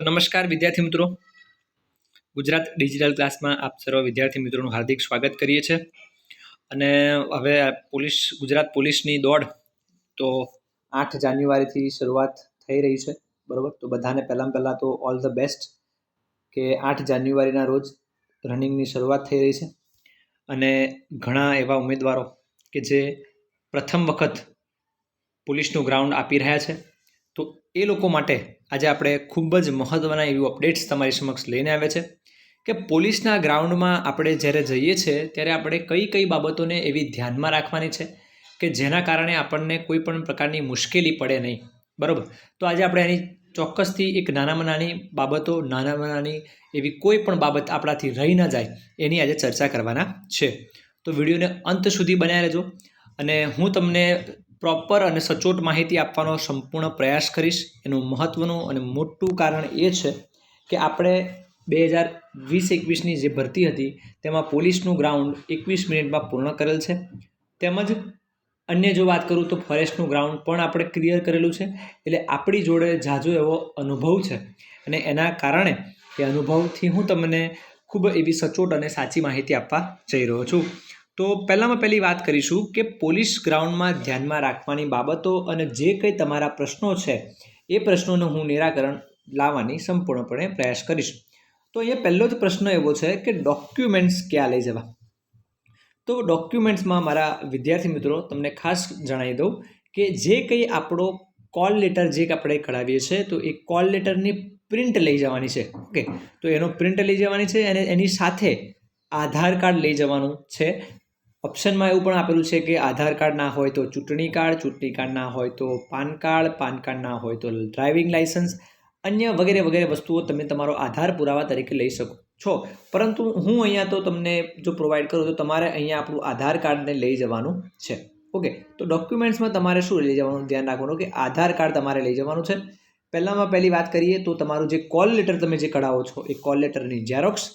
નમસ્કાર વિદ્યાર્થી મિત્રો. ગુજરાત ડિજિટલ ક્લાસમાં આપ સર્વ વિદ્યાર્થી મિત્રોનું હાર્દિક સ્વાગત કરીએ છીએ. અને હવે પોલીસ, ગુજરાત પોલીસની દોડ તો આઠ જાન્યુઆરીથી શરૂઆત થઈ રહી છે, બરાબર? તો બધાને પહેલાં પહેલાં તો ઓલ ધ બેસ્ટ કે આઠ જાન્યુઆરીના રોજ રનિંગની શરૂઆત થઈ રહી છે. અને ઘણા એવા ઉમેદવારો કે જે પ્રથમ વખત પોલીસનું ગ્રાઉન્ડ આપી રહ્યા છે. તો એ લોકો માટે આજે આપણે ખૂબ જ મહત્ત્વના એવું અપડેટ્સ તમારી સમક્ષ લઈને આવ્યા છે કે પોલીસના ગ્રાઉન્ડમાં આપણે જ્યારે જઈએ છીએ ત્યારે આપણે કઈ કઈ બાબતોને એવી ધ્યાનમાં રાખવાની છે કે જેના કારણે આપણને કોઈ પણ પ્રકારની મુશ્કેલી પડે નહીં. બરાબર? તો આજે આપણે એની ચોક્કસથી એક નાનામાં નાની બાબતો, નાનામાં નાની એવી કોઈ પણ બાબત આપણાથી રહી ન જાય એની આજે ચર્ચા કરવાના છે. તો વિડીયોને અંત સુધી બનાવી રહેજો અને હું તમને પ્રોપર અને સચોટ માહિતી આપવાનો સંપૂર્ણ પ્રયાસ કરીશ. એનું મહત્ત્વનું અને મોટું કારણ એ છે કે આપણે બે હજાર વીસ એકવીસની જે ભરતી હતી, તેમાં પોલીસનું ગ્રાઉન્ડ એકવીસ મિનિટમાં પૂર્ણ કરેલ છે. તેમજ અન્ય જો વાત કરું તો ફોરેસ્ટનું ગ્રાઉન્ડ પણ આપણે ક્લિયર કરેલું છે. એટલે આપણી જોડે ઝાઝો એવો અનુભવ છે. અને એના કારણે એ અનુભવથી હું તમને ખૂબ એવી સચોટ અને સાચી માહિતી આપવા જઈ રહ્યો છું. તો પહેલાંમાં પહેલી વાત કરીશું કે પોલીસ ગ્રાઉન્ડમાં ધ્યાનમાં રાખવાની બાબતો અને જે કંઈ તમારા પ્રશ્નો છે, એ પ્રશ્નોનું હું નિરાકરણ લાવવાની સંપૂર્ણપણે પ્રયાસ કરીશ. તો અહીંયા પહેલો જ પ્રશ્ન એવો છે કે ડોક્યુમેન્ટ્સ ક્યાં લઈ જવા? તો ડોક્યુમેન્ટ્સમાં મારા વિદ્યાર્થી મિત્રો તમને ખાસ જણાવી દઉં કે જે કંઈ આપણો કોલ લેટર જે આપણે કઢાવીએ છીએ, તો એ કોલ લેટરની પ્રિન્ટ લઈ જવાની છે. ઓકે? તો એનો પ્રિન્ટ લઈ જવાની છે અને એની સાથે આધાર કાર્ડ લઈ જવાનું છે. ઓપ્શનમાં એવું પણ આપેલું છે કે આધાર કાર્ડ ના હોય તો ચૂંટણી કાર્ડ ચૂંટણી કાર્ડ ના હોય તો પાન કાર્ડ પાન કાર્ડ ના હોય તો ડ્રાઇવિંગ લાઇસન્સ, અન્ય વગેરે વગેરે વસ્તુઓ તમે તમારો આધાર પુરાવા તરીકે લઈ શકો છો. પરંતુ હું અહીંયા તો તમને જો પ્રોવાઈડ કરું તો તમારે અહીંયા આપણું આધાર કાર્ડને લઈ જવાનું છે. ઓકે, તો ડોક્યુમેન્ટ્સમાં તમારે શું લઈ જવાનું? ધ્યાન રાખવાનું કે આધાર કાર્ડ તમારે લઈ જવાનું છે. પહેલાંમાં પહેલી વાત કરીએ તો તમારું જે કોલ લેટર તમે જે કઢાવો છો એ કોલ લેટરની ઝેરોક્સ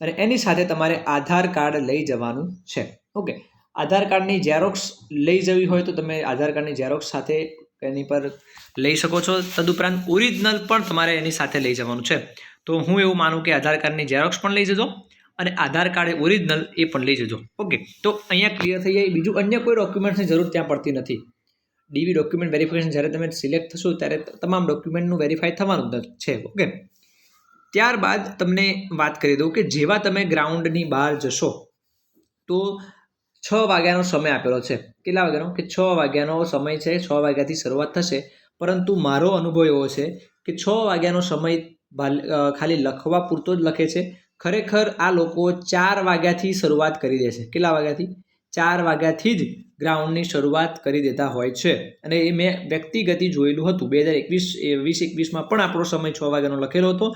અને એની સાથે તમારે આધાર કાર્ડ લઈ જવાનું છે. ઓકે. આધાર કાર્ડની ઝેરોક્સ લઈ જવી હોય તો તમે આધાર કાર્ડની ઝેરોક્સ સાથે એની પર લઈ શકો છો. તદુપરાંત ઓરિજિનલ પણ તમારે એની સાથે લઈ જવાનું છે. તો હું એવું માનું કે આધાર કાર્ડની ઝેરોક્સ પણ લઈ જજો અને આધાર કાર્ડ ઓરિજિનલ એ પણ લઈ જજો. ઓકે. તો અહીંયા ક્લિયર થઈ જાય. બીજું અન્ય કોઈ ડોક્યુમેન્ટ્સની જરૂર ત્યાં પડતી નથી. ડીવી ડોક્યુમેન્ટ વેરિફિકેશન જ્યારે તમે સિલેક્ટ થશો ત્યારે તમામ ડોક્યુમેન્ટનું વેરીફાઈ થવાનું છે. ઓકે. ત્યારબાદ તમને વાત કરી દઉં કે જેવા તમે ગ્રાઉન્ડની બહાર જશો, તો છ વાગ્યાનો સમય આપેલો છે. કેટલા વાગ્યાનો? કે છ વાગ્યાનો સમય છે. છ વાગ્યાથી શરૂઆત થશે. પરંતુ મારો અનુભવ એવો છે કે છ વાગ્યાનો સમય ખાલી લખવા પૂરતો જ લખે છે. ખરેખર આ લોકો ચાર વાગ્યાથી શરૂઆત કરી દે છે. કેટલા વાગ્યાથી? ચાર વાગ્યાથી જ ગ્રાઉન્ડની શરૂઆત કરી દેતા હોય છે. અને એ મેં વ્યક્તિગતિ જોયેલું હતું. બે હજાર એકવીસ વીસ એકવીસમાં પણ આપણો સમય છ વાગ્યાનો લખેલો હતો.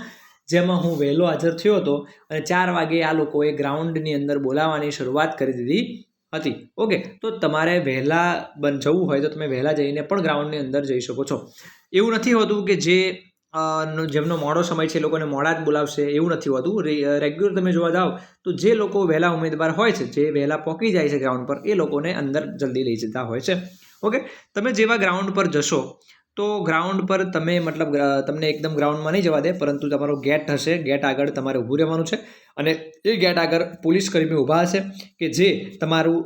જેમાં હું વહેલો હાજર થયો હતો અને ચાર વાગે આ લોકોએ ગ્રાઉન્ડની અંદર બોલાવવાની શરૂઆત કરી દીધી. હતી. ઓકે, તો તમારે વહેલા બન, જવું હોય તો તમે વહેલા જઈને પણ ગ્રાઉન્ડની અંદર જઈ શકો છો. એવું નથી હોતું કે જે જેમનો મોડો સમય છે એ લોકોને મોડા જ બોલાવશે, એવું નથી હોતું. રેગ્યુલર તમે જોવા જાઓ તો જે લોકો વહેલા ઉમેદવાર હોય છે, જે વહેલા પહોંચી જાય છે ગ્રાઉન્ડ પર, એ લોકોને અંદર જલ્દી લઈ જતા હોય છે. ઓકે, તમે જેવા ગ્રાઉન્ડ પર જશો તો ગ્રાઉન્ડ પર તમે મતલબ તમને એકદમ ગ્રાઉન્ડમાં નહીં જવા દે, પરંતુ તમારો ગેટ હશે ગેટ આગળ તમારે ઊભું રહેવાનું છે અને એ ગેટ આગળ પોલીસ કર્મી ઊભા હશે કે જે તમારું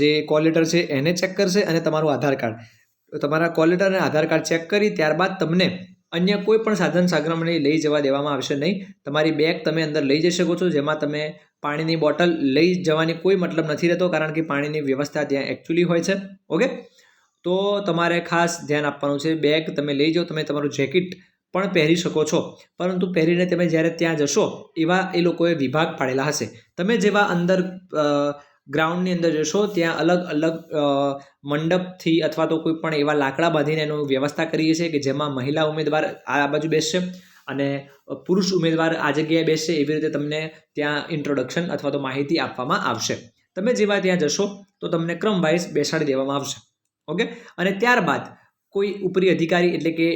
જે કોલ લેટર છે એને ચેક કરશે અને તમારું આધાર કાર્ડ તમારા કોલ લેટર અને આધાર કાર્ડ ચેક કરી, ત્યારબાદ તમને અન્ય કોઈ પણ સાધન સાગરમણી લઈ જવા દેવામાં આવશે નહીં. તમારી બેગ તમે અંદર લઈ જઈ શકો છો, જેમાં તમે પાણીની બોટલ લઈ જવાની કોઈ મતલબ નથી રહેતો, કારણ કે પાણીની વ્યવસ્થા ત્યાં એકચ્યુઅલી હોય છે. ઓકે તો તમારે ખાસ ધ્યાન આપવાનું છે બેગ તમે લઈ જાઓ, તમે તમારું જેકેટ પણ પહેરી શકો છો. પરંતુ પહેરીને તમે જ્યારે ત્યાં જશો, એવા એ લોકોએ વિભાગ પાડેલા હશે. તમે જેવા અંદર ગ્રાઉન્ડની અંદર જશો, ત્યાં અલગ અલગ મંડપથી અથવા તો કોઈ પણ એવા લાકડા બાંધીને એનું વ્યવસ્થા કરીએ છીએ કે જેમાં મહિલા ઉમેદવાર આ બાજુ બેસશે અને પુરુષ ઉમેદવાર આ જગ્યાએ બેસશે, એવી રીતે તમને ત્યાં ઇન્ટ્રોડક્શન અથવા તો માહિતી આપવામાં આવશે. તમે જેવા ત્યાં જશો, તો તમને ક્રમ વાઇઝ બેસાડી દેવામાં આવશે. ઓકે? અને ત્યારબાદ કોઈ ઉપરી અધિકારી એટલે કે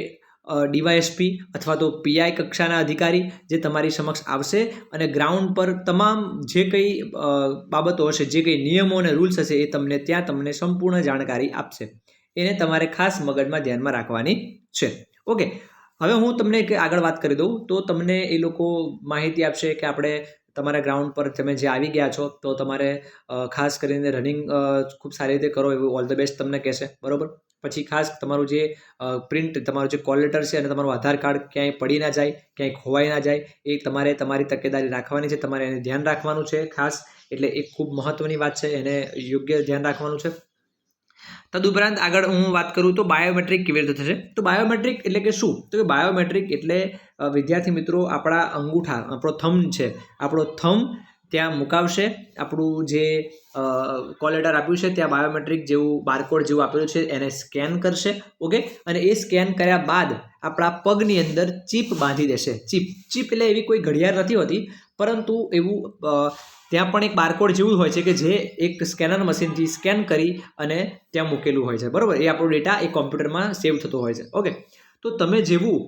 ડીવાયએસપી અથવા તો પીઆઈ કક્ષાના અધિકારી જે તમારી સમક્ષ આવશે અને ગ્રાઉન્ડ પર તમામ જે કંઈ બાબતો હશે, જે કંઈ નિયમો અને રૂલ્સ હશે એ તમને ત્યાં તમને સંપૂર્ણ જાણકારી આપશે. એને તમારે ખાસ મગજમાં ધ્યાનમાં રાખવાની છે. ઓકે? હવે હું તમને આગળ વાત કરી દઉં. તો તમને એ લોકો માહિતી આપશે કે આપણે તમારા ગ્રાઉન્ડ પર તમે જે આવી ગયા છો, તો તમારે ખાસ કરીને રનિંગ ખૂબ સારી રીતે કરો એવું ઓલ ધ બેસ્ટ તમને કહેશે. બરોબર? પછી ખાસ તમારું જે પ્રિન્ટ તમારું જે કોલ લેટર છે અને તમારું આધાર કાર્ડ ક્યાંય પડી ના જાય, ક્યાંય ખોવાઈ ના જાય, એ તમારે તમારી તકેદારી રાખવાની છે. તમારે એને ધ્યાન રાખવાનું છે ખાસ. એટલે એ ખૂબ મહત્ત્વની વાત છે. એને યોગ્ય ધ્યાન રાખવાનું છે. તદુપરાંત આગળ હું વાત કરું તો બાયોમેટ્રિક કેવી રીતે થશે? તો બાયોમેટ્રિક એટલે કે શું? તો કે બાયોમેટ્રિક એટલે વિદ્યાર્થી મિત્રો આપણા અંગૂઠા આપણો થમ છે, આપણો થમ ત્યાં મુકાવશે. આપણું જે કોલેટર આપ્યું છે ત્યાં બાયોમેટ્રિક જેવું બારકોડ જેવું આપેલું છે, એને સ્કેન કરશે, ઓકે? અને એ સ્કેન કર્યા બાદ આપણા પગની અંદર ચીપ બાંધી દેશે. ચીપ ચીપ એટલે એવી કોઈ ઘડિયાળ નથી હોતી, પરંતુ એવું ત્યાં પણ એક બારકોડ જેવું હોય છે કે જે એક સ્કેનર મશીનથી સ્કેન કરી અને ત્યાં મૂકેલું હોય છે. બરાબર? એ આપણો ડેટા એ કોમ્પ્યુટરમાં સેવ થતો હોય છે. ઓકે તો તમે જેવું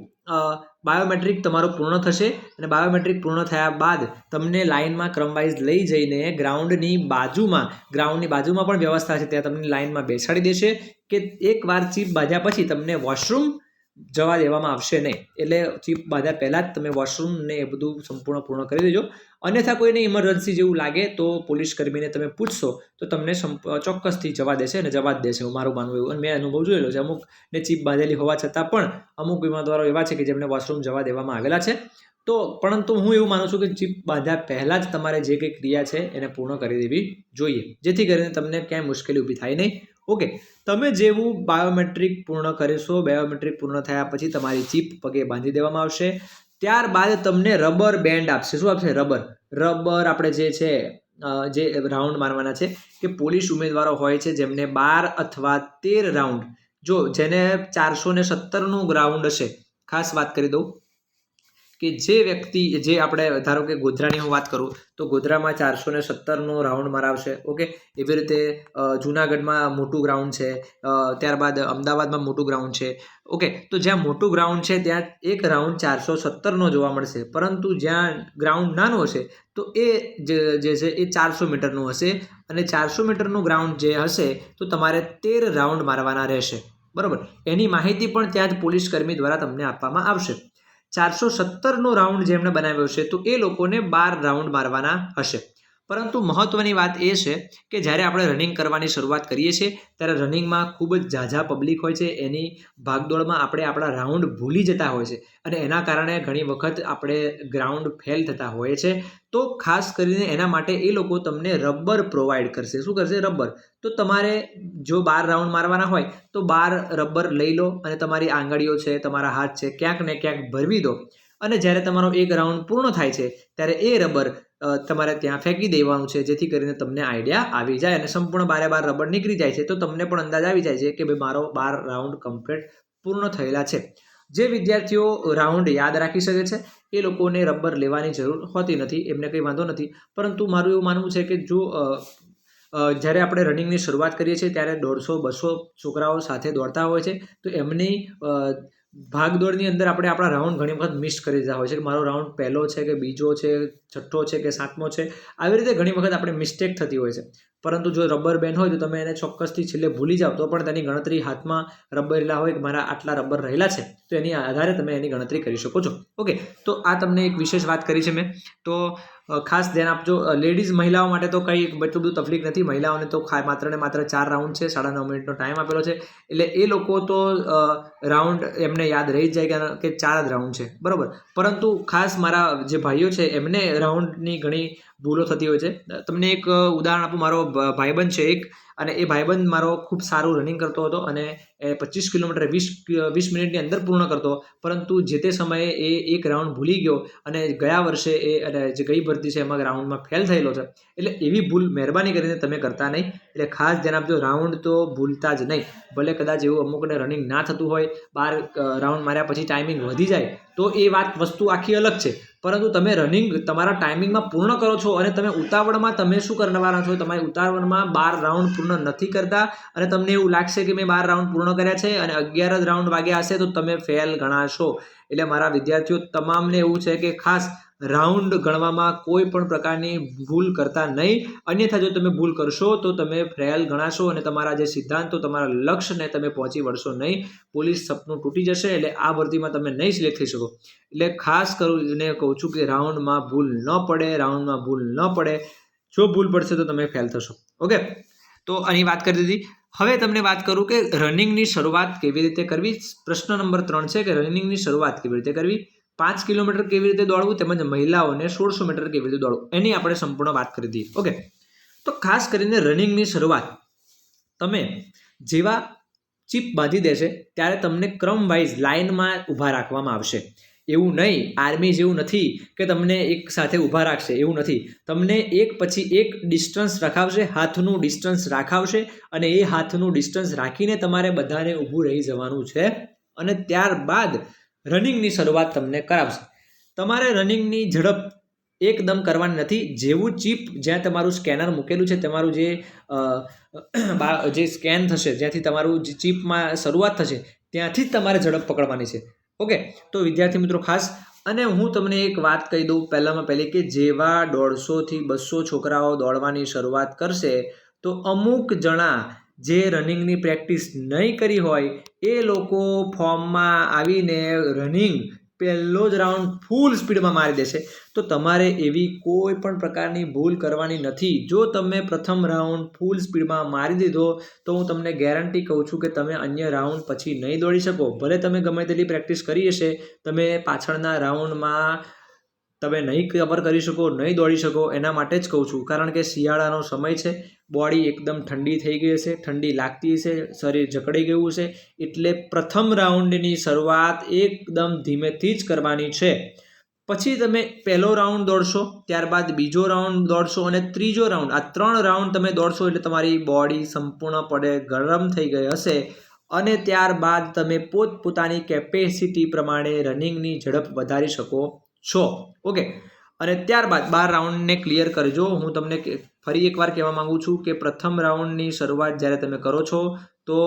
બાયોમેટ્રિક તમારું પૂર્ણ થશે અને બાયોમેટ્રિક પૂર્ણ થયા બાદ તમને લાઇનમાં ક્રમવાઇઝ લઈ જઈને ગ્રાઉન્ડની બાજુમાં ગ્રાઉન્ડની બાજુમાં પણ વ્યવસ્થા છે. ત્યાં તમને લાઇનમાં બેસાડી દેશે કે એકવાર ચીપ બાંધ્યા પછી તમને વોશરૂમ જવા દેવામાં આવશે નહીં. એટલે ચીપ બાંધ્યા પહેલાં જ તમે વોશરૂમ ને એ બધું સંપૂર્ણ પૂર્ણ કરી દેજો. અન્યથા કોઈને ઇમરજન્સી જેવું લાગે તો પોલીસ કર્મીને તમે પૂછશો તો તમને ચોક્કસથી જવા દેશે અને જવા જ દેશે. હું મારું માનવું એવું. મેં અનુભવ જોયેલો છે. અમુક ને ચીપ બાંધેલી હોવા છતાં પણ અમુક ઉમેદવારો એવા છે કે જેમને વોશરૂમ જવા દેવામાં આવેલા છે. તો પરંતુ હું એવું માનું છું કે ચીપ બાંધ્યા પહેલાં જ તમારે જે કંઈ ક્રિયા છે એને પૂર્ણ કરી દેવી જોઈએ. જેથી કરીને તમને ક્યાંય મુશ્કેલી ઊભી થાય નહીં. ઓકે તમે જેવું બાયોમેટ્રિક પૂર્ણ કરીશો બાયોમેટ્રિક પૂર્ણ થયા પછી તમારી ચીપ પગે બાંધી દેવામાં આવશે. ત્યારબાદ તમને રબર બેન્ડ આપશે. શું આપશે? રબર રબર આપણે જે છે જે રાઉન્ડ મારવાના છે, કે પોલીસ ઉમેદવારો હોય છે જેમને બાર અથવા તેર રાઉન્ડ જો જેને ચારસો ને સત્તરનું ગ્રાઉન્ડ હશે. ખાસ વાત કરી દઉં. કે જે વ્યક્તિ, જે આપણે, ધારો કે ગોધરાની હું વાત કરું, તો ગોધરામાં ચારસો ને સત્તરનો રાઉન્ડ મરાવશે, ઓકે? એવી રીતે જુનાગઢમાં મોટું ગ્રાઉન્ડ છે ત્યારબાદ અમદાવાદમાં મોટું ગ્રાઉન્ડ છે, ઓકે? તો જ્યાં મોટું ગ્રાઉન્ડ છે, ત્યાં એક રાઉન્ડ ચારસો સત્તરનો જોવા મળશે. પરંતુ જ્યાં ગ્રાઉન્ડ નાનું હશે, તો એ જે છે, એ ચારસો મીટરનું હશે. અને ચારસો મીટરનું ગ્રાઉન્ડ જે હશે, તો તમારે તેર રાઉન્ડ મારવાના રહેશે. બરાબર? એની માહિતી પણ ત્યાં જ પોલીસ કર્મી દ્વારા તમને આપવામાં આવશે. ચારસો સત્તરનો રાઉન્ડ જેમણે બનાવ્યો છે તો એ લોકોને બાર રાઉન્ડ મારવાના હશે. પરંતુ મહત્વની વાત એ છે કે જ્યારે આપણે રનિંગ કરવાની શરૂઆત કરીએ છીએ, ત્યારે રનિંગમાં ખૂબ જ ઝાઝા પબ્લિક હોય છે, એની ભાગદોડમાં આપણે આપણા રાઉન્ડ ભૂલી જતા હોય છે અને એના કારણે ઘણી વખત આપણે ગ્રાઉન્ડ ફેલ થતા હોય છે. તો ખાસ કરીને એના માટે એ લોકો તમને રબર પ્રોવાઈડ કરશે. શું કરશે? રબર તો તમારે જો બાર રાઉન્ડ મારવાના હોય, તો બાર રબર લઈ લો અને તમારી આંગળીઓ છે, તમારા હાથ છે, ક્યાંક ને ક્યાંક ભરવી દો. અને જ્યારે તમારો એક રાઉન્ડ પૂર્ણ થાય છે, ત્યારે એ રબર તમારે ત્યાં ફેંકી દેવાનું છે, જેથી કરીને તમને આઈડિયા આવી જાય અને સંપૂર્ણ બારે બાર રબર નીકળી જાય છે. તો તમને પણ અંદાજ આવી જાય છે કે ભાઈ મારો બાર રાઉન્ડ કમ્પ્લીટ પૂર્ણ થયેલા છે. જે વિદ્યાર્થીઓ રાઉન્ડ યાદ રાખી શકે છે, એ લોકોને રબર લેવાની જરૂર હોતી નથી, એમને કંઈ વાંધો નથી. પરંતુ મારું એવું માનવું છે કે જો જ્યારે આપણે રનિંગની શરૂઆત કરીએ છીએ, ત્યારે દોઢસો, બસો છોકરાઓ સાથે દોડતા હોય છે, તો એમની ભાગદોડની અંદર આપણે આપણા રાઉન્ડ ઘણી વખત મિસ કરી દીધા હોય છે. કે મારો રાઉન્ડ પહેલો છે કે બીજો છે, છઠ્ઠો છે કે સાતમો છે, આવી રીતે ઘણી વખત આપણે મિસ્ટેક થતી હોય છે. પરંતુ જો રબર બેન હોય તો તમે એને ચોક્કસથી છેલ્લે ભૂલી જાઓ તો પણ તેની ગણતરી હાથમાં રબર રહેલા હોય કે મારા આટલા રબર રહેલા છે, તો એની આધારે તમે એની ગણતરી કરી શકો છો. ઓકે, તો આ તમને એક વિશેષ વાત કરી છે મેં. તો ખાસ ધ્યાન આપજો. લેડીઝ મહિલાઓ માટે તો કંઈ એટલું બધું તકલીફ નથી. મહિલાઓને તો માત્ર ને માત્ર ચાર રાઉન્ડ છે. સાડા નવ મિનિટનો ટાઈમ આપેલો છે. એટલે એ લોકો તો રાઉન્ડ એમને યાદ રહી જ જાય કે ચાર જ રાઉન્ડ છે. બરાબર? પરંતુ ખાસ મારા જે ભાઈઓ છે, એમને રાઉન્ડની ઘણી ભૂલો થતી હોય છે. તમને એક ઉદાહરણ આપું. મારો ભાઈબંધ છે એક. અને એ ભાઈબંધ મારો ખૂબ સારું રનિંગ કરતો હતો અને એ પચીસ કિલોમીટર વીસ વીસ મિનિટની અંદર પૂર્ણ કરતો. પરંતુ જે તે સમયે એ એક રાઉન્ડ ભૂલી ગયો અને ગયા વર્ષે એ, અને જે ગઈ ભરતી છે એમાં રાઉન્ડમાં ફેલ થયેલો છે. એટલે એવી ભૂલ મહેરબાની કરીને તમે કરતા નહીં. એટલે ખાસ ધ્યાન આપજો રાઉન્ડ તો ભૂલતા જ નહીં. ભલે કદાચ એવું અમુકને રનિંગ ના થતું હોય, બાર રાઉન્ડ માર્યા પછી ટાઈમિંગ વધી જાય, તો એ વાત વસ્તુ આખી અલગ છે. પરંતુ તમે રનિંગ તમારા ટાઈમિંગમાં પૂર્ણ કરો છો અને તમે ઉતાવળમાં તમે શું કરવાના છો? તમારી ઉતાવળમાં બાર રાઉન્ડ પૂર્ણ નથી કરતા અને તમને એવું લાગશે કે મેં બાર રાઉન્ડ પૂર્ણ કર્યા છે અને અગિયાર જ રાઉન્ડ વાગ્યા હશે તો તમે ફેલ ગણાશો. એટલે મારા વિદ્યાર્થીઓ, તમામને એવું છે કે ખાસ રાઉન્ડ ગણવામાં કોઈ પણ પ્રકારની ભૂલ કરતા નહીં. અન્યથા જો તમે ભૂલ કરશો, તો તમે ફેલ ગણાશો અને તમારા જે સિદ્ધાંતો તમારા લક્ષ્યને તમે પહોંચી વળશો નહીં. પોલીસ સપનું તૂટી જશે એટલે આ ભરતીમાં તમે નહીં સિલેક્ટ થઈ શકો. એટલે ખાસ કરીને કહું છું કે રાઉન્ડમાં ભૂલ ન પડે, રાઉન્ડમાં ભૂલ ન પડે. જો ભૂલ પડશે તો તમે ફેલ થશો. ઓકે? તો આની વાત કરી દીધી. હવે તમને વાત કરું કે રનિંગની શરૂઆત કેવી રીતે કરવી? પ્રશ્ન નંબર ત્રણ છે કે રનિંગની શરૂઆત કેવી રીતે કરવી? પાંચ કિલોમીટર કેવી રીતે દોડવું તેમજ મહિલાઓને સોળસો મીટર કેવી રીતે દોડવું, એની આપણે સંપૂર્ણ વાત કરી દઈએ. ઓકે? તો ખાસ કરીને રનિંગની શરૂઆત. તમે જેવા ચીપ બાંધી દેશે, ત્યારે તમને ક્રમ વાઇઝ લાઇનમાં ઊભા રાખવામાં આવશે. એવું નહીં, આર્મી જેવું નથી કે તમને એક સાથે ઊભા રાખશે, એવું નથી. તમને એક પછી એક ડિસ્ટન્સ રખાવશે, હાથનું ડિસ્ટન્સ રાખાવશે અને એ હાથનું ડિસ્ટન્સ રાખીને તમારે બધાને ઊભું રહી જવાનું છે. અને ત્યારબાદ રનિંગની શરૂઆત તમને કરાવશે. તમારે રનિંગની ઝડપ એકદમ કરવાની નથી. જેવું ચીપ જ્યાં તમારું સ્કેનર મૂકેલું છે, તમારું જે જે સ્કેન થશે, જ્યાંથી તમારું જે ચીપમાં શરૂઆત થશે, ત્યાંથી જ તમારે ઝડપ પકડવાની છે. ઓકે? તો વિદ્યાર્થી મિત્રો ખાસ, અને હું તમને એક વાત કહી દઉં પહેલાંમાં પહેલી કે જેવા દોઢસોથી બસો છોકરાઓ દોડવાની શરૂઆત કરશે, તો અમુક જણા જે રનિંગની પ્રેક્ટિસ નહીં કરી હોય, એ લોકો ફોર્મમાં આવીને રનિંગ પહેલો જ રાઉન્ડ ફૂલ સ્પીડમાં મારી દેશે. તો તમારે એવી કોઈ પણ પ્રકારની ભૂલ કરવાની નથી. જો તમે પ્રથમ રાઉન્ડ ફૂલ સ્પીડમાં મારી દીધો, તો હું તમને ગેરંટી કહું છું કે તમે અન્ય રાઉન્ડ પછી નહીં દોડી શકો. ભલે તમે ગમે તેટલી પ્રેક્ટિસ કરી હશે, તમે પાછળના રાઉન્ડમાં તમે નહીં કવર કરી શકો, નહીં દોડી શકો, એના માટે જ કહું છું. કારણ કે શિયાળાનો સમય છે, બોડી એકદમ ઠંડી થઈ ગઈ હશે, ઠંડી લાગતી હશે, શરીર જકડી ગયું છે એટલે પ્રથમ રાઉન્ડની શરૂઆત એકદમ ધીમેથી જ કરવાની છે. પછી તમે પહેલો રાઉન્ડ દોડશો, ત્યારબાદ બીજો રાઉન્ડ દોડશો અને ત્રીજો રાઉન્ડ, આ ત્રણ રાઉન્ડ તમે દોડશો એટલે તમારી બોડી સંપૂર્ણપણે ગરમ થઈ ગઈ હશે અને ત્યારબાદ તમે પોતપોતાની કેપેસિટી પ્રમાણે રનિંગની ઝડપ વધારી શકો. છો. ઓકે અને ત્યારબાદ બાર રાઉન્ડને ક્લિયર કરજો. હું તમને ફરી એકવાર કહેવા માગું છું કે પ્રથમ રાઉન્ડની શરૂઆત જ્યારે તમે કરો છો, તો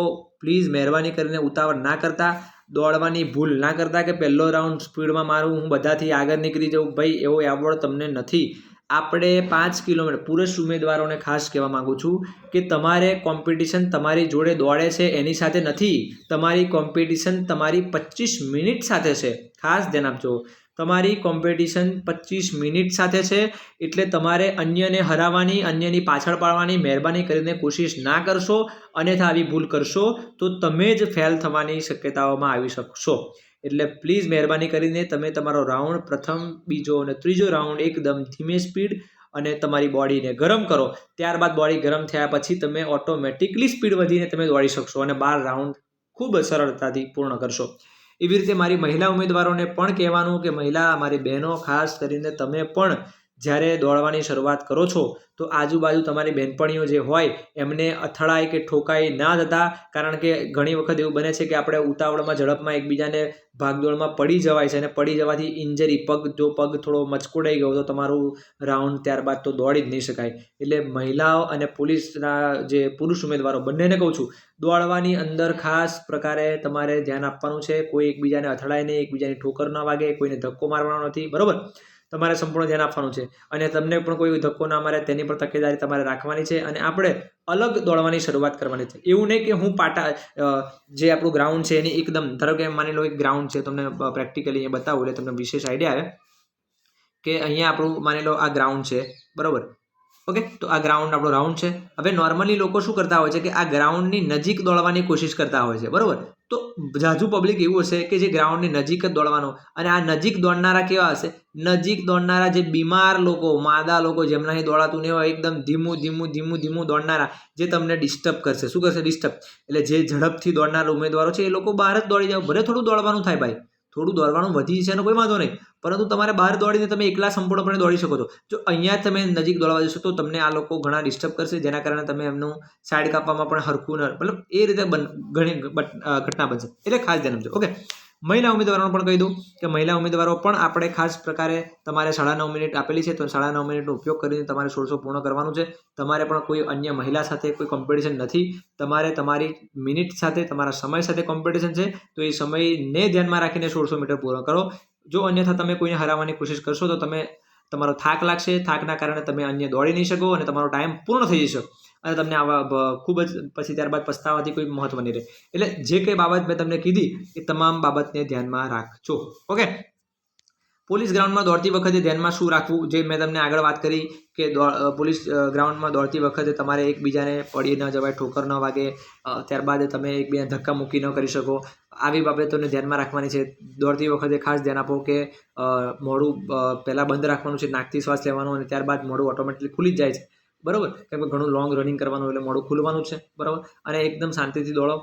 પ્લીઝ મહેરબાની કરીને ઉતાવળ ના કરતા, દોડવાની ભૂલ ના કરતા કે પહેલો રાઉન્ડ સ્પીડમાં મારું, હું બધાથી આગળ નીકળી જાઉં. ભાઈ, એવો એવોર્ડ તમને નથી. આપણે પાંચ કિલોમીટર, પુરુષ ઉમેદવારોને ખાસ કહેવા માગું છું કે તમારે કોમ્પિટિશન તમારી જોડે દોડે છે, એની સાથે નથી. તમારી કોમ્પિટિશન તમારી પચીસ મિનિટ સાથે છે. ખાસ ધ્યાન આપજો. તમારી કોમ્પિટિશન પચીસ મિનિટ સાથે છે, એટલે તમારે અન્યને હરાવવાની, અન્યની પાછળ પાડવાની મહેરબાની કરીને કોશિશ ના કરશો, અન્યથા આવી ભૂલ કરશો, તો તમે જ ફેલ થવાની શક્યતાઓમાં આવી શકશો. એટલે પ્લીઝ મહેરબાની કરીને તમે તમારો રાઉન્ડ પ્રથમ, બીજો અને ત્રીજો રાઉન્ડ એકદમ ધીમે સ્પીડ અને તમારી બોડીને ગરમ કરો. ત્યારબાદ બોડી ગરમ થયા પછી તમે ઓટોમેટિકલી સ્પીડ વધીને તમે દોડી શકશો અને બાર રાઉન્ડ ખૂબ સરળતાથી પૂર્ણ કરશો. એવી રીતે મારી મહિલા ઉમેદવારોને પણ કહેવાનું કે મહિલા, મારી બહેનો, ખાસ કરીને તમે પણ જ્યારે દોડવાની શરૂઆત કરો છો, તો આજુબાજુ તમારી બહેનપણીઓ જે હોય, એમને અથડાય કે ઠોકાઈ ના થતા, કારણ કે ઘણી વખત એવું બને છે કે આપણે ઉતાવળમાં, ઝડપમાં એકબીજાને ભાગદોડમાં પડી જવાય છે અને પડી જવાથી ઇન્જરી પગ જો પગ થોડો મચકોડાઈ ગયો તો તમારું રાઉન્ડ ત્યારબાદ તો દોડી જ નહીં શકાય. એટલે મહિલાઓ અને પોલીસના જે પુરુષ ઉમેદવારો, બંનેને કહું છું, દોડવાની અંદર ખાસ પ્રકારે તમારે ધ્યાન આપવાનું છે, કોઈ એકબીજાને અથડાય નહીં, એકબીજાની ઠોકર ન વાગે, કોઈને ધક્કો મારવાનો નથી, બરાબર? તમારે સંપૂર્ણ ધ્યાન આપવાનું છે. અને તમને પણ કોઈ ધક્કો ના મારે તેની પણ તકેદારી તમારે રાખવાની છે અને આપણે અલગ દોડવાની શરૂઆત કરવાની છે. એવું નહીં કે હું પાટા જે આપણું ગ્રાઉન્ડ છે એની એકદમ, ધારો કે માની લો એક ગ્રાઉન્ડ છે, તમને પ્રેક્ટિકલી અહીંયા બતાવું, એટલે તમને વિશેષ આઈડિયા આવે કે અહીંયા આપણું માની લો આ ગ્રાઉન્ડ છે, બરાબર? ઓકે? તો આ ગ્રાઉન્ડ આપણો રાઉન્ડ છે. હવે નોર્મલી લોકો શું કરતા હોય છે કે આ ગ્રાઉન્ડની નજીક દોડવાની કોશિશ કરતા હોય છે, બરાબર? તો જાજુ પબ્લિક એવું હશે કે જે ગ્રાઉન્ડની નજીક જ દોડવાનો. અને આ નજીક દોડનારા કેવા હશે? નજીક દોડનારા જે બીમાર લોકો, માદા લોકો જેમનાથી દોડાતું નહીં હોય, એકદમ ધીમું ધીમું ધીમું ધીમું દોડનારા, જે તમને ડિસ્ટર્બ કરશે. શું કરશે? ડિસ્ટર્બ એટલે જે ઝડપથી દોડનારા ઉમેદવારો છે, એ લોકો બહાર જ દોડી જાવ ભલે થોડું દોડવાનું થાય ભાઈ. થોડું દોડવાનું વધી છે એનો કોઈ વાંધો નહીં. પરંતુ તમારે બહાર દોડીને તમે એકલા સંપૂર્ણપણે દોડી શકો છો. જો અહીંયા તમે નજીક દોડવા જશો તો તમને આ લોકો ઘણા ડિસ્ટર્બ કરશે, જેના કારણે તમે એમનું સાઈડ કાપવામાં પણ હરખું ન, મતલબ એ રીતે ઘણી ઘટના બનશે. એટલે ખાસ ધ્યાન આપજો. ઓકે મહિલા ઉમેદવારોને પણ કહી દઉં કે મહિલા ઉમેદવારો પણ આપણે ખાસ પ્રકારે તમારે સાડા નવ મિનિટ આપેલી છે, તો સાડા નવ મિનિટનો ઉપયોગ કરીને તમારે સોળસો પૂર્ણ કરવાનું છે. તમારે પણ કોઈ અન્ય મહિલા સાથે કોઈ કોમ્પિટિશન નથી. તમારે તમારી મિનિટ સાથે, તમારા સમય સાથે કોમ્પિટિશન છે. તો એ સમયને ધ્યાનમાં રાખીને સોળસો મીટર પૂર્ણ કરો. જો અન્યથા તમે કોઈને હરાવવાની કોશિશ કરશો, તો તમે તમારો થાક લાગશે. થાકના કારણે તમે અન્ય દોડી નહીં શકો અને તમારો ટાઈમ પૂર્ણ થઈ જશે. અને તમને આવા ખૂબ જ પછી ત્યારબાદ પસ્તાવાથી કોઈ મહત્વ નહીં રહે. એટલે જે કંઈ બાબત મેં તમને કીધી, એ તમામ બાબતને ધ્યાનમાં રાખજો. ઓકે? પોલીસ ગ્રાઉન્ડમાં દોડતી વખતે ધ્યાનમાં શું રાખવું? જે મેં તમને આગળ વાત કરી કે પોલીસ ગ્રાઉન્ડમાં દોડતી વખતે તમારે એકબીજાને પડી ન જવાય, ઠોકર ન વાગે ત્યારબાદ તમે એકબીજાને ધક્કા મૂકી ન કરી શકો. આવી બાબતોને ધ્યાનમાં રાખવાની છે. દોડતી વખતે ખાસ ધ્યાન આપો કે મોડું પહેલાં બંધ રાખવાનું છે, નાકથી શ્વાસ લેવાનો અને ત્યારબાદ મોઢું ઓટોમેટિકલી ખુલી જ જાય છે. બરાબર? કેમ કે ઘણું લોંગ રનિંગ કરવાનું એટલે મોડું ખુલવાનું છે. બરાબર? અને એકદમ શાંતિથી દોડો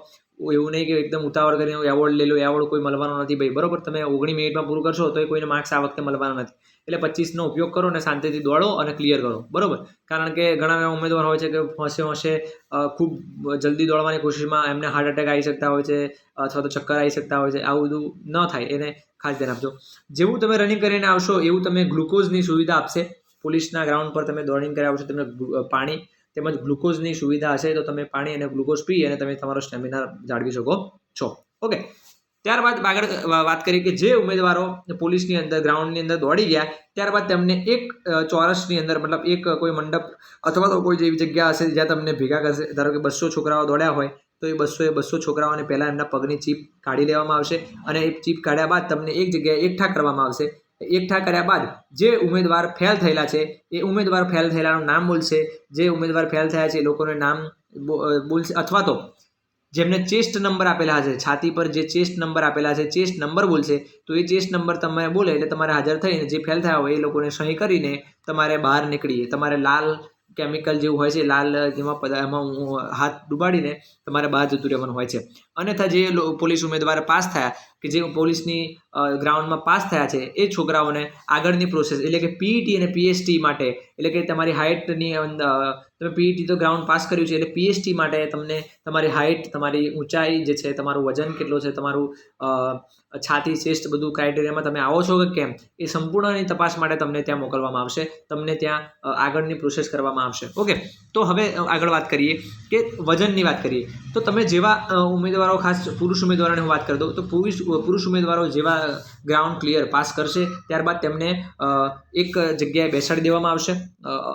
એવું નહીં કે એકદમ ઉતાવળ કરીને એવોર્ડ લઈ લો એવોર્ડ કોઈ મળવાનો નથી ભાઈ. બરાબર? તમે ઓગણી મિનિટમાં પૂરું કરશો તો કોઈને માર્ક્સ આ વખતે મળવાના નથી. એટલે પચીસનો ઉપયોગ કરો અને શાંતિથી દોડો અને ક્લિયર કરો. બરાબર? કારણ કે ઘણા એવા ઉમેદવાર હોય છે કે હોંશે હોંશે ખૂબ જલ્દી દોડવાની કોશિશમાં એમને હાર્ટ એટેક આવી શકતા હોય છે, અથવા તો ચક્કર આવી શકતા હોય છે. આવું બધું ન થાય. એને ખાસ ધ્યાન આપજો. જેવું તમે રનિંગ કરીને આવશો, એવું તમે ગ્લુકોઝની સુવિધા આપશે. પોલીસના ગ્રાઉન્ડ પર તમે દોડીને કર્યા આવશો તમને પાણી તેમજ ગ્લુકોઝની સુવિધા હશે, તો તમે પાણી અને ગ્લુકોઝ પી અને તમે તમારો સ્ટેમિના જાળવી શકો છો. ઓકે. ત્યારબાદ આગળ વાત કરીએ કે જે ઉમેદવારો પોલીસની અંદર ગ્રાઉન્ડની અંદર દોડી ગયા, ત્યારબાદ તેમને એક ચોરસની અંદર મતલબ એક કોઈ મંડપ અથવા તો કોઈ જેવી જગ્યા હશે જ્યાં તમને ભેગા કરશે, ધારો કે બસો છોકરાઓ દોડ્યા હોય, તો એ બસો એ બસો છોકરાઓને પહેલાં એમના પગની ચીપ કાઢી લેવામાં આવશે અને એ ચીપ કાઢ્યા બાદ તમને એક જગ્યાએ એકઠા કરવામાં આવશે એકઠા કર્યા બાદ જે ઉમેદવાર ફેલ થયેલા છે, એ ઉમેદવાર ફેલ થયેલાનું નામ બોલશે. જે ઉમેદવાર ફેલ થયા છે, એ લોકોને નામ બોલશે. અથવા તો જેમને ચેસ્ટ નંબર આપેલા છે, છાતી પર જે ચેસ્ટ નંબર આપેલા છે, ચેસ્ટ નંબર બોલશે. તો એ ચેસ્ટ નંબર તમે બોલે એટલે તમારે હાજર થઈને જે ફેલ થયા હોય એ લોકોને સહી કરીને તમારે બહાર નીકળીએ. તમારે લાલ કેમિકલ જેવું હોય છે, લાલ જેમાં એમાં હાથ ડુબાડીને તમારે બહાર જતું રહેવાનું હોય છે. અન્યથા જે પોલીસ ઉમેદવાર પાસ થયા કે જે પોલીસની ગ્રાઉન્ડમાં પાસ થયા છે એ છોકરાઓને આગળની પ્રોસેસ એટલે કે પીઈટી અને પીએસટી માટે એટલે કે તમારી હાઇટની અંદર તમે પીઈટી તો ગ્રાઉન્ડ પાસ કર્યું છે એટલે પીએસટી માટે તમને તમારી હાઇટ તમારી ઊંચાઈ જે છે તમારું વજન કેટલું છે તમારું છાતી ચેસ્ટ બધું ક્રાઇટેરિયામાં તમે આવો છો કે કેમ એ સંપૂર્ણની તપાસ માટે તમને ત્યાં મોકલવામાં આવશે તમને ત્યાં આગળની પ્રોસેસ કરવામાં આવશે. ઓકે તો હવે આગળ વાત કરીએ કે વજનની વાત કરીએ. તો તમે જેવા અ, ઉમેદવારો, ખાસ પુરુષ ઉમેદવારોની હું વાત કરી દઉં તો પુરુષ પુરુષ ઉમેદવારો જેવા ગ્રાઉન્ડ ક્લિયર પાસ કરશે, ત્યારબાદ તેમને એક જગ્યાએ બેસાડી દેવામાં આવશે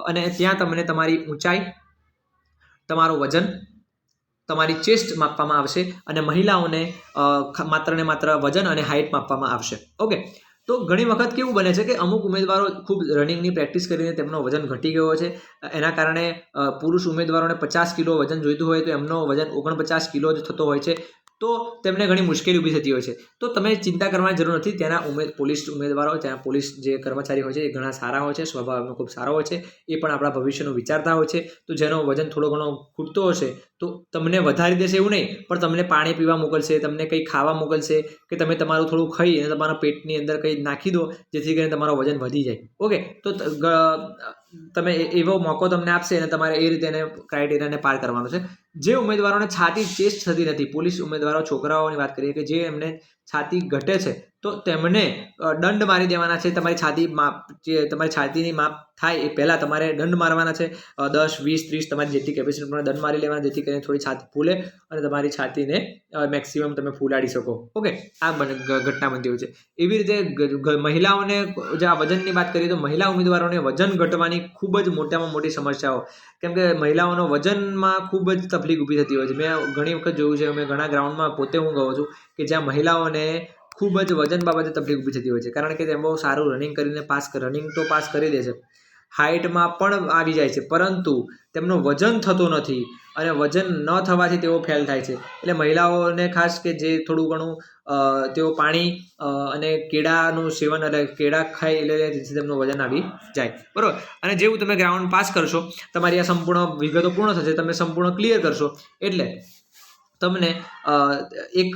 અને ત્યાં તમને તમારી ઊંચાઈ, તમારું વજન, તમારી ચેસ્ટ માપવામાં આવશે અને મહિલાઓને માત્ર ને માત્ર વજન અને હાઇટ માપવામાં આવશે. ઓકે તો ઘણી વખત કેવું બને છે કે અમુક ઉમેદવારો ખૂબ રનિંગની પ્રેક્ટિસ કરીને તેમનો વજન ઘટી ગયો છે. એના કારણે પુરુષ ઉમેદવારોને પચાસ કિલો વજન જોઈતું હોય તો એમનો વજન ઓગણપચાસ કિલો જ થતો હોય છે. તો તેમને ઘણી મુશ્કેલી ઊભી થતી હોય છે. તો તમે ચિંતા કરવાની જરૂર નથી. ત્યાંના ઉમેદ પોલીસ ઉમેદવારો, ત્યાં પોલીસ જે કર્મચારી હોય છે, એ ઘણા સારા હોય છે સ્વભાવ એમનો ખૂબ સારો હોય છે, એ પણ આપણા ભવિષ્યનું વિચારતા હોય છે. તો જેનો વજન થોડો ઘણો ખૂટતો હશે, તો તમને વધારી દેશે એવું નહીં, પણ તમને પાણી પીવા મોકલશે, તમને કંઈ ખાવા મોકલશે, કે તમે તમારું થોડું ખાઈ અને તમારા પેટની અંદર કંઈ નાખી દો, જેથી કરીને તમારો વજન વધી જાય. ઓકે, તો તમે એવો મોકો તમને આપશે અને તમારે એ રીતે એને ક્રાઇટેરિયાને પાર કરવાનું છે. જે ઉમેદવારોને છાતી ચેસ્ટ થતી નથી, પોલીસ ઉમેદવારો, છોકરાઓની વાત કરીએ કે જે એમને છાતી ઘટે છે તો તેમને દંડ મારી દેવાના છે. તમારી છાતી માપ, જે તમારી છાતીની માપ થાય એ પહેલાં તમારે દંડ મારવાના છે. દસ, વીસ, ત્રીસ તમારી જેટલી કેપેસિટી પ્રમાણે દંડ મારી લેવાના, જેથી કરીને થોડી છાતી ફૂલે અને તમારી છાતીને મેક્સિમમ તમે ફૂલાડી શકો. ઓકે આ બને ઘટના બનતી હોય છે. એવી રીતે મહિલાઓને, જે આ વજનની વાત કરીએ તો મહિલા ઉમેદવારોને વજન ઘટવાની ખૂબ જ મોટામાં મોટી સમસ્યાઓ. કેમ કે મહિલાઓનો વજનમાં ખૂબ જ તકલીફ ઊભી થતી હોય છે. મેં ઘણી વખત જોયું છે, મેં ઘણા ગ્રાઉન્ડમાં પોતે હું ગયો છું કે જ્યાં મહિલાઓને ખૂબ જ વજન બાબતે તકલીફ ઊભી થતી હોય છે. કારણ કે તેમ બહુ સારું રનિંગ કરીને પાસ રનિંગ તો પાસ કરી દે છે. હાઇટમાં પણ આવી જાય છે. પરંતુ તેમનું વજન થતું નથી અને વજન ન થવાથી તેઓ ફેલ થાય છે. એટલે મહિલાઓને ખાસ કે જે થોડું ઘણું તેઓ પાણી અને કેળાનું સેવન એટલે કેળા ખાઈ એટલે જેથી તેમનું વજન આવી જાય. બરાબર? અને જેવું તમે ગ્રાઉન્ડ પાસ કરશો, તમારી આ સંપૂર્ણ વિગતો પૂર્ણ થશે, તમે સંપૂર્ણ ક્લિયર કરશો. એટલે તમને એક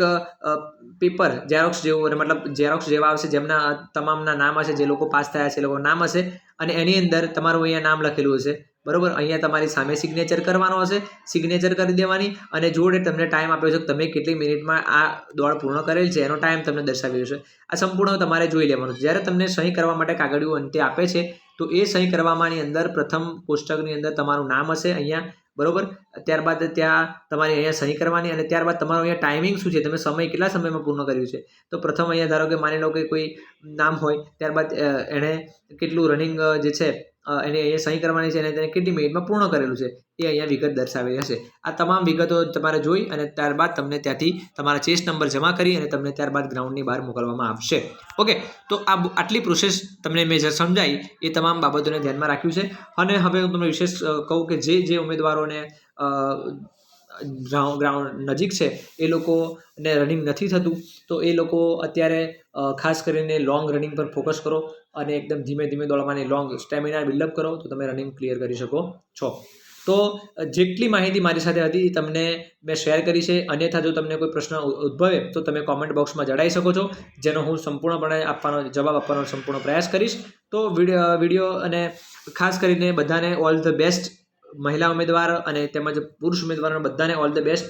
પેપર ઝેરોક્સ જેવું મતલબ ઝેરોક્સ જેવા આવશે, જેમના તમામના નામ હશે, જે લોકો પાસ થયા છે, એ લોકો નામ હશે, અને એની અંદર તમારું અહીંયા નામ લખેલું હશે. બરોબર? અહીંયા તમારી સામે સિગ્નેચર કરવાનો હશે સિગ્નેચર કરી દેવાની, અને જોડે તમને ટાઈમ આપ્યો છે કે તમે કેટલી મિનિટમાં આ દોડ પૂર્ણ કરેલ છે, એનો ટાઈમ તમને દર્શાવ્યો છે. આ સંપૂર્ણ તમારે જોઈ લેવાનું છે. જ્યારે તમને સહી કરવા માટે કાગળિયું અંતે આપે છે, તો એ સહી કરવામાંની અંદર પ્રથમ કોષ્ટકની અંદર તમારું નામ હશે, અહીંયા બરોબર? ત્યારબાદ ત્યાં તમારે અહીંયા સહી કરવાની અને ત્યારબાદ તમારો અહીંયા ટાઈમિંગ શું છે? તમે સમય કેટલા સમયમાં પૂર્ણ કર્યું છે? તો પ્રથમ અહીંયા ધારો કે માની લો કે કોઈ નામ હોય, ત્યારબાદ એણે કેટલું રનિંગ જે છે એને એ સહી કરવાની છે અને તેને કેટલી મિનિટમાં પૂર્ણ કરેલું છે એ અહીંયા વિગત દર્શાવેલી હશે. આ તમામ વિગતો તમારે જોઈ અને ત્યારબાદ તમને ત્યાંથી તમારા ચેસ નંબર જમા કરી અને તમને ત્યારબાદ ગ્રાઉન્ડની બહાર મોકલવામાં આવશે. ઓકે, તો આ આટલી પ્રોસેસ તમને મેં જે સમજાઈ એ તમામ બાબતોને ધ્યાનમાં રાખ્યું છે. અને હવે હું તમને વિશેષ કહું કે જે જે ઉમેદવારોને ગ્રાઉન્ડ ગ્રાઉન્ડ નજીક છે એ લોકોને રનિંગ નથી થતું, તો એ લોકો અત્યારે ખાસ કરીને લોંગ રનિંગ પર ફોકસ કરો. અને એકદમ ધીમે ધીમે દોડવાની લોંગ સ્ટેમિના બિલ્ડઅપ કરો તો તમે રનિંગ ક્લિયર કરી શકો છો. તો જેટલી માહિતી મારી સાથે હતી તમને મેં શેર કરી છે. અન્યથા જો તમને કોઈ પ્રશ્ન ઉદ્ભવે તો તમે કોમેન્ટ બોક્સમાં જણાવી શકો છો, જેનો હું સંપૂર્ણપણે આપવાનો, જવાબ આપવાનો સંપૂર્ણ પ્રયાસ કરીશ. તો વીડિયો અને ખાસ કરીને બધાને ઓલ ધ બેસ્ટ મહિલા ઉમેદવાર અને તેમજ પુરુષ ઉમેદવારોને બધાને ઓલ ધ બેસ્ટ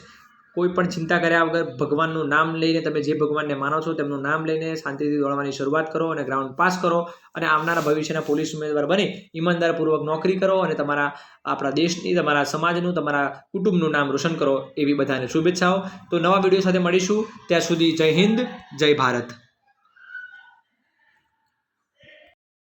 કોઈ પણ ચિંતા કર્યા વગર ભગવાનનું નામ લઈને તમે જે ભગવાનને માનો છો તેમનું નામ લઈને શાંતિથી દોડવાની શરૂઆત કરો અને ગ્રાઉન્ડ પાસ કરો અને આવનારા ભવિષ્યના પોલીસ ઉમેદવાર બની ઈમાનદારપૂર્વક નોકરી કરો અને તમારા, આપણા દેશની, તમારા સમાજનું, તમારા કુટુંબનું નામ રોશન કરો એવી બધાને શુભેચ્છાઓ. તો નવા વીડિયો સાથે મળીશું. ત્યાં સુધી જય હિન્દ, જય ભારત.